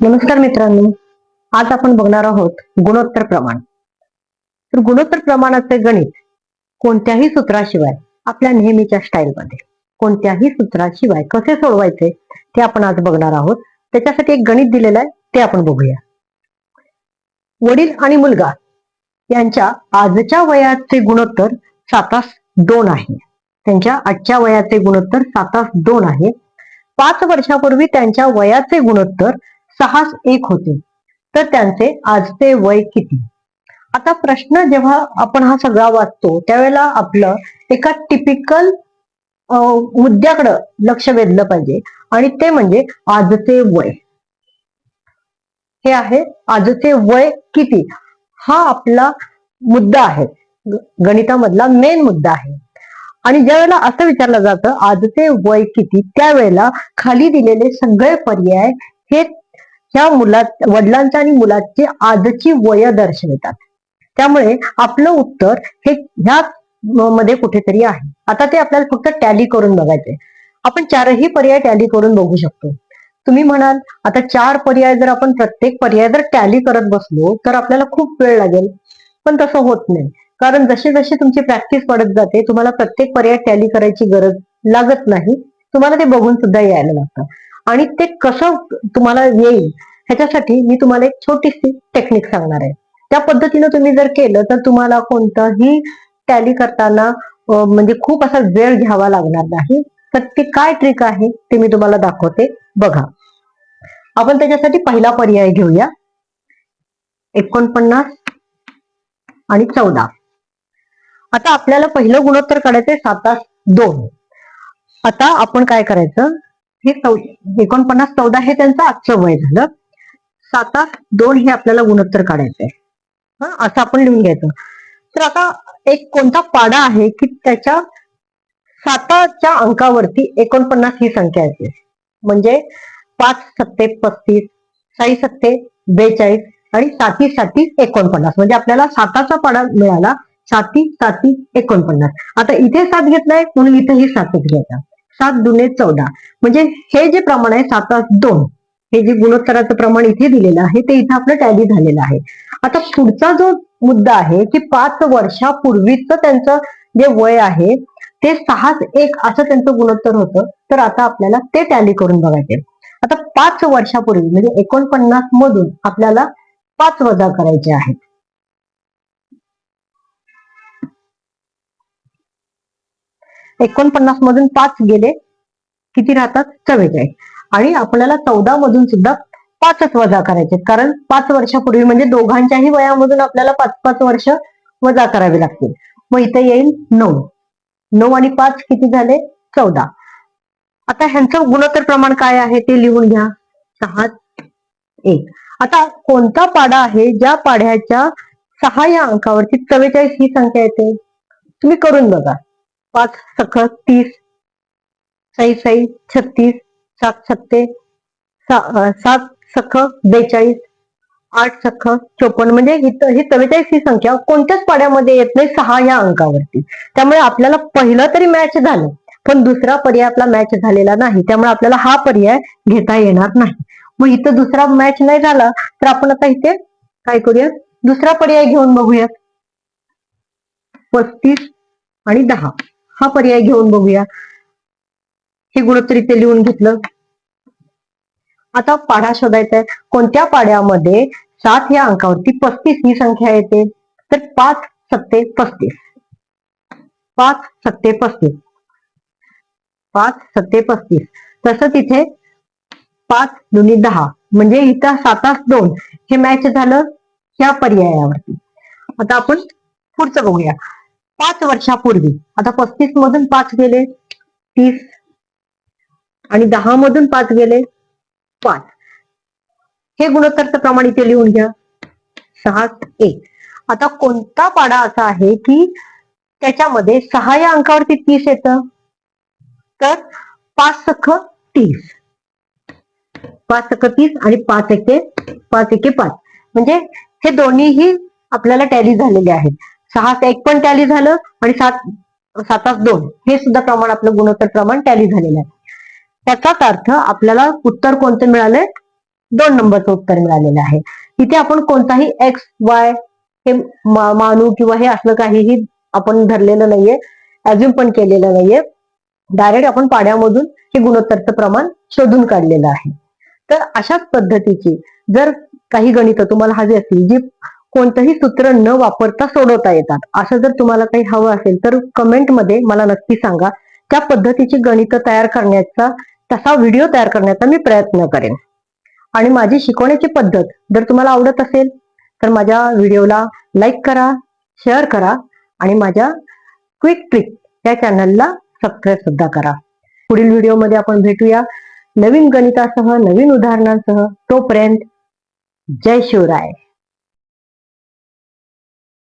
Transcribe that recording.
नमस्कार मित्रांनो आज आपण बघणार आहोत गुणोत्तर प्रमाण. तर गुणोत्तर प्रमाणाचे गणित कोणत्याही सूत्राशिवाय आपल्या नेहमीच्या स्टाईलमध्ये कोणत्याही सूत्राशिवाय कसे सोडवायचे ते आपण आज बघणार आहोत. त्याच्यासाठी एक गणित दिलेलं आहे ते आपण बघूया. वडील आणि मुलगा यांच्या आजच्या वयाचे गुणोत्तर सातास दोन आहे. त्यांच्या आजच्या वयाचे गुणोत्तर सातास दोन आहे. पाच वर्षापूर्वी त्यांच्या वयाचे गुणोत्तर सहा एक होते. तर त्यांचे आजचे वय किती? आता प्रश्न जेव्हा आपण हा सगळा वाचतो त्यावेळेला आपलं एका टिपिकल मुद्द्याकडं लक्ष वेधलं पाहिजे आणि ते म्हणजे आजचे वय. हे आहे आजचे वय किती? हा आपला मुद्दा आहे. गणितामधला मेन मुद्दा आहे. आणि ज्या वेळेला असं विचारलं जातं आजचे वय किती? त्यावेळेला खाली दिलेले सगळे पर्याय हे ह्या मुलात वडिलांच्या आणि मुलाची आजची वय दर्शवितात. त्यामुळे आपलं उत्तर हे ह्या मध्ये कुठेतरी आहे. आता ते आपल्याला फक्त टॅली करून बघायचे आपण चारही पर्याय टॅली करून बघू शकतो. तुम्ही म्हणाल आता चार पर्याय जर आपण प्रत्येक पर्याय जर टॅली करत बसलो तर आपल्याला खूप वेळ लागेल. पण तसं होत नाही. कारण जसे जसे तुमची प्रॅक्टिस वाढत जाते तुम्हाला प्रत्येक पर्याय टॅली करायची गरज लागत नाही. तुम्हाला ते बघून सुद्धा यायला लागतं. आणि ते कसं तुम्हाला येईल ह्याच्यासाठी मी तुम्हाला एक छोटीशी टेक्निक सांगणार आहे. त्या पद्धतीनं तुम्ही जर केलं तर तुम्हाला कोणतंही टॅली करताना म्हणजे खूप असा वेळ घ्यावा लागणार नाही. तर ते काय ट्रिक आहे ते मी तुम्हाला दाखवते. बघा. आपण त्याच्यासाठी पहिला पर्याय घेऊया. एकोणपन्नास आणि चौदा. आता आपल्याला पहिलं गुणोत्तर काढायचंय सातास दोन. आता आपण काय करायचं? हे एकोणपन्नास चौदा हे त्यांचं आजचं वय झालं. सातास दोन हे आपल्याला गुणोत्तर काढायचंय हा असं आपण लिहून घ्यायचं. तर आता एक कोणता पाडा आहे की त्याच्या साताच्या अंकावरती एकोणपन्नास ही संख्या येते? म्हणजे पाच सत्ते पस्तीस साई सत्ते बेचाळीस आणि साती साती एकोणपन्नास. म्हणजे आपल्याला साताचा पाडा मिळाला साती साती एकोणपन्नास. आता इथे सात घेतलाय म्हणून इथेही सातच घेतात सात दुने चौदा. म्हणजे हे जे प्रमाण आहे सातास दोन हे जे गुणोत्तराचं प्रमाण इथे दिलेलं आहे ते इथं आपलं टॅली झालेलं आहे. आता पुढचा जो मुद्दा आहे की पाच वर्षापूर्वीच त्यांचं जे वय आहे ते सहाच एक असं त्यांचं गुणोत्तर होतं तर आता आपल्याला ते टॅली करून बघायचे. आता पाच वर्षापूर्वी म्हणजे एकोणपन्नास मधून आपल्याला पाच वजा करायचे आहेत. एकोणपन्नास मधून पाच गेले. किती राहतात? चव्वेचाळीस. आणि आपल्याला चौदा मधून सुद्धा पाचच वजा करायचे. कारण पाच वर्षापूर्वी म्हणजे दोघांच्याही वयामधून आपल्याला पाच पाच वर्ष वजा करावी लागतील. मग इथे येईल नऊ. नऊ आणि पाच किती झाले? चौदा. आता ह्यांचं गुणोत्तर प्रमाण काय आहे ते लिहून घ्या. सहा एक. आता कोणता पाडा आहे ज्या पाड्याच्या सहा या अंकावरती चव्वेचाळीस ही संख्या येते? तुम्ही करून बघा. पाच सख तीस साई साई छत्तीस सात सत्ते सा- सात सख बेचाळीस आठ सख चोपन्न. म्हणजे ही ही चव्वेचाळीस ही संख्या कोणत्याच पाड्यामध्ये येत नाही सहा या अंकावरती. त्यामुळे आपल्याला पहिलं तरी मॅच झालं पण दुसरा पर्याय आपला मॅच झालेला नाही. त्यामुळे आपल्याला हा पर्याय घेता येणार नाही. मग इथं दुसरा मॅच नाही झाला तर आपण आता इथे काय करूया दुसरा पर्याय घेऊन बघूयात. पस्तीस आणि दहा. हा पर्याय घेऊन बघूया. हे गुणोत्तर इथे लिहून घेतलं. आता पाढा शोधायचा आहे कोणत्या पाड्यामध्ये सात या अंकावरती पस्तीस ही संख्या येते? तर पाच सत्ते पस्तीस. पाच सत्ते पस्तीस. पाच सत्ते पस्तीस. तसंच इथे पाच दोन्ही दहा. म्हणजे इथं सातास दोन. हे मॅच झालं ह्या पर्यायावरती. आता आपण पुढचं बघूया. पाच वर्षापूर्वी. आता पस्तीस मधून पाच गेले तीस आणि दहा मधून पाच गेले पाच. हे गुणोत्तरचं प्रमाण इथे लिहून घ्या. सहा एक. आता कोणता पाडा असा आहे की त्याच्यामध्ये सहा या अंकावरती तीस येतं? तर पाच सख तीस. पाच सख तीस आणि पाच एके पाच एके पाच. म्हणजे हे दोन्हीही आपल्याला टॅली झालेले आहेत. सहा एक पण टॅली झालं आणि सात सातास दोन. हे सुद्धा प्रमाण आपलं गुणोत्तर प्रमाण टॅली झालेलं आहे. त्याचाच अर्थ आपल्याला उत्तर कोणतं मिळालंय? दोन नंबरचं उत्तर मिळालेलं आहे. इथे आपण कोणताही एक्स वाय हे मानू किंवा हे असलं काहीही आपण धरलेलं नाहीये अज्युम पण केलेलं नाहीये. डायरेक्ट आपण पाण्यामधून हे गुणोत्तरचं प्रमाण शोधून काढलेलं आहे. तर अशाच पद्धतीची जर काही गणितं तुम्हाला हवी असतील जी कोणतंही सूत्र न वापरता सोडवता येतात. असं जर तुम्हाला काही हवं असेल तर कमेंटमध्ये मला नक्की सांगा. त्या पद्धतीची गणितं तयार करण्याचा तसा व्हिडिओ तयार करण्याचा मी प्रयत्न करेन. आणि माझी शिकवण्याची पद्धत जर तुम्हाला आवडत असेल तर माझ्या व्हिडिओला लाईक करा शेअर करा आणि माझ्या क्विक ट्रिक या चॅनलला सबस्क्राईब सुद्धा करा. पुढील व्हिडिओमध्ये आपण भेटूया. नवीन गणितासह नवीन उदाहरणांसह. तोपर्यंत जय शिवराय.